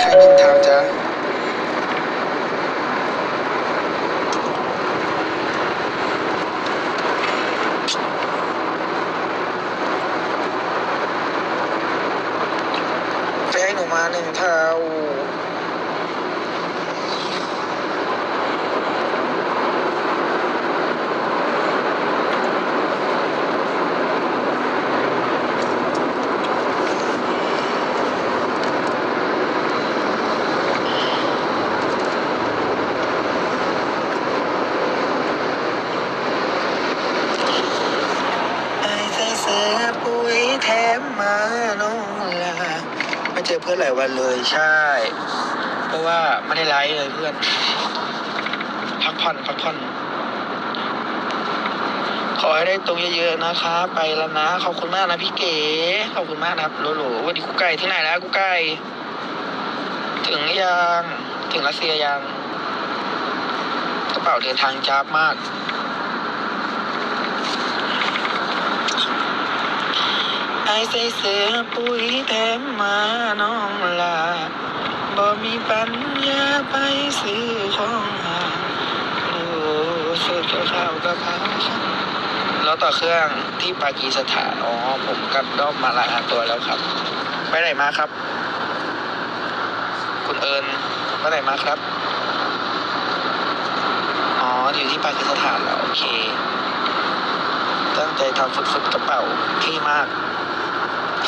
ใครนินทาจ๊ะไปให้หนูมาหนึ่งเท่า ไอ้ใส่เสื้อปุ๋ยแถ มมาน้องลาไม่เจอเพื่อนหลายวันเลยใช่ เพราะว่าไม่ได้ไลฟ์เลยเพื่อน พักผ่อนพักผ่อนขอให้ได้ตรงเยอะๆนะคะ ไปแล้วนะ ขอบคุณมากนะพี่เก๋ขอบคุณมากนะครับโหลๆวันนี้กูไก่ที่ไหนแล้วกูไก่ถึงยังถึงรัสเซียยังกระเป๋าเดินทางจ้าบมาก ไอ้ใส่เสื้อปุ๋ยแถมมาน้องลาบ่มีปัญญาไปซื้อของหาโอ้สุดข้าวกะเพราแล้วต่อเครื่องที่ปากีสถานอ๋อผมกับด้อมมารายตัวแล้วครับ ไปไหนมาครับ คุณเอิญไปไหนมาครับอ๋ออยู่ที่ปากีสถานแล้วโอเค ตั้งใจทำฝึกๆกระเป๋าที่มาก ส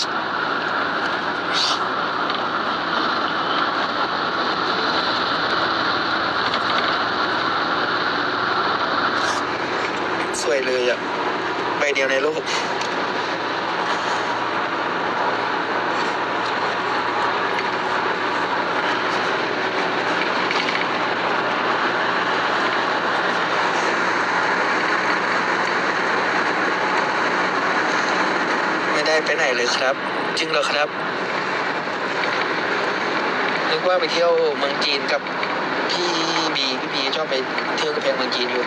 วยเลยอะใบเดียวในโลก ไปไหนเลยครับ จริงเหรอครับนึกว่าไปเที่ยวเมืองจีนกับพี่บีพี่บีชอบไปเที่ยวกระเพงเมืองจีนอยู่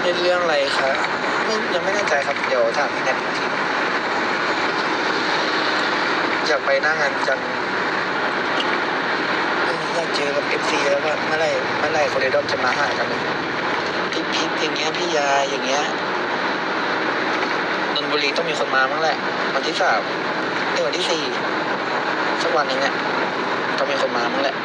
เล่นเรื่องอะไรคะไม่ยังไม่แน่ใจครับ เดี๋ยวถามพี่แนทอีกทีอยากไปหน้างานจังอยากเจอกับเอฟซีแล้วว่าเมื่อไรเมื่อไรคนในดอมจะมาหากันเลย พี่พิกอย่างเงี้ยพี่ยาอย่างเงี้ยนนบุรีต้องมีคนมาบ้างแหละ วันที่สามในวันที่สี่สักวันหนึ่งเนี่ยต้องมีคนมาบ้างแหละ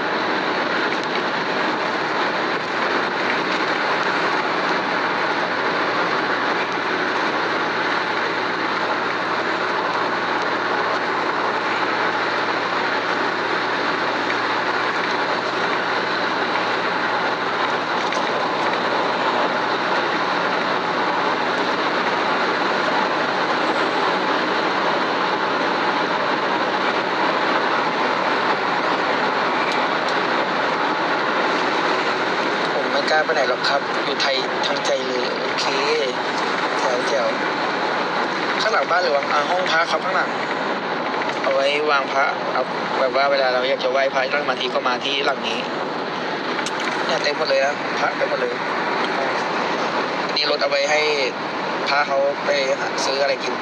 กล้าไปไหนหรอกครับ อยู่ไทยทั้งใจเลยโอเคแถวแถวข้างหลังบ้านหรือว่าห้องพระครับข้างหลังเอาไว้วางพระเอาแบบว่าเวลาเราอยากจะไหว้พระนั่งมาทีก็มาที่หลังนี้เนี่ยเต็มหมดเลยนะพระเต็มหมดเลยนี่รถเอาไว้ให้พระเขาไปซื้ออะไรกิน